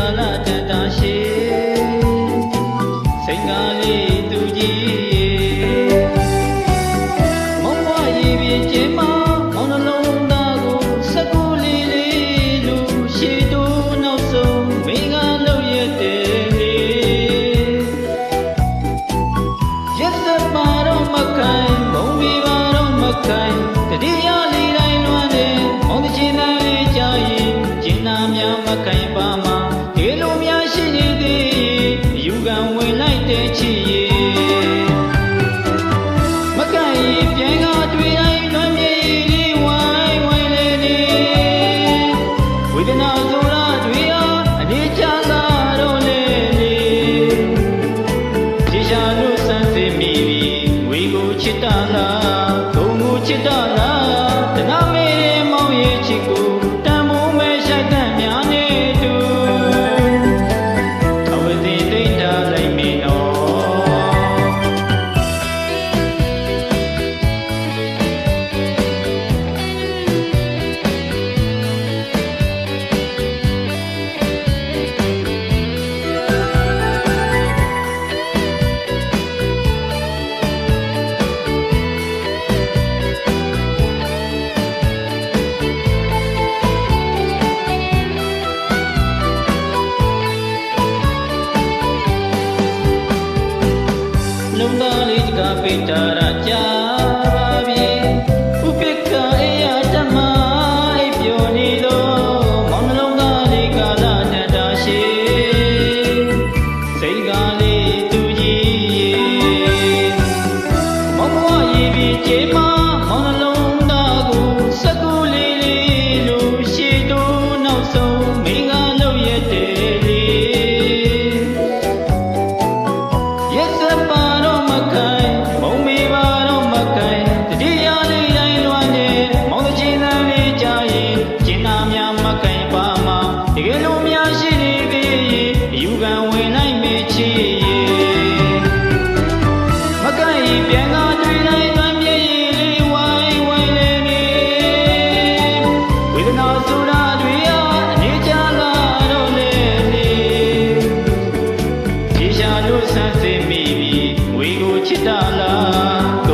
ကာလတန်တာရှည်စိတ်ကားလေးသူကြီးမောင်ဝရေပြေကျင်းမခေါင်းနှလုံးသားကိုစကူလေးလေးလူရှည်တူနောက်ဆုံးမိငါလို့ရတဲ့လေရက်သက်ပါတော့မခိုင်မုံပြီးပါတော့မခိုင်တတိယလေးတိုင်းလွမ်းနေမောင်ချင်းတိုင်းကြာရင်ကျင်နာများမခိုင်ပါမှာ ချစ်တာနာဘုံကိုချစ်တာ Nobody got better at job. ရာတို့ဆန်းစင်မိပြီဝေကိုချစ်တာလား